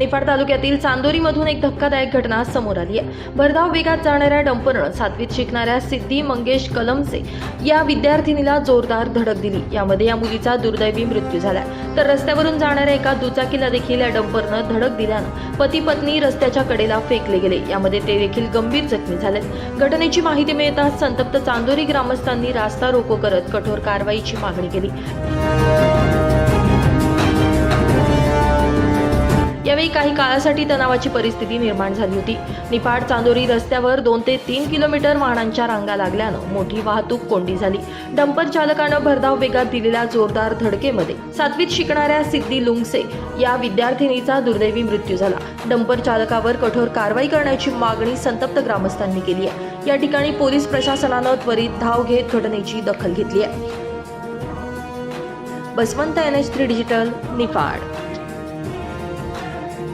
Niphad तालुक्यातील चांदोरीमधून एक धक्कादायक घटना समोर आली आहे. भरधाव वेगात जाणाऱ्या डंपरनं सातवीत शिकणाऱ्या सिद्धी मंगेश कलमसे या विद्यार्थिनीला जोरदार धडक दिली. यामध्ये या मुलीचा दुर्दैवी मृत्यू झाला. तर रस्त्यावरून जाणाऱ्या एका दुचाकीला देखील या डंपरनं धडक दिल्यानं पती पत्नी रस्त्याच्या कडेला फेकले गेले. यामध्ये ते देखील गंभीर जखमी झाले. घटनेची माहिती मिळताच संतप्त चांदोरी ग्रामस्थांनी रास्ता रोको करत कठोर कारवाईची मागणी केली. काही काळासाठी तणावाची परिस्थिती निर्माण झाली होती. निफाड चांदोरी रस्त्यावर दोन ते तीन किलोमीटर वाहनांच्या रांगा लागल्यानं मोठी वाहतूक कोंडी झाली. डंपर चालकानं भरधाव वेगात दिलेल्या जोरदार धडकेमध्ये सातवीत शिकणाऱ्या सिद्धी लुंगसे या विद्यार्थिनीचा दुर्दैवी मृत्यू झाला. डंपर चालकावर कठोर कारवाई करण्याची मागणी संतप्त ग्रामस्थांनी केली आहे. या ठिकाणी पोलीस प्रशासनानं त्वरित धाव घेत घटनेची दखल घेतली आहे. Baswant N H three digital Niphad.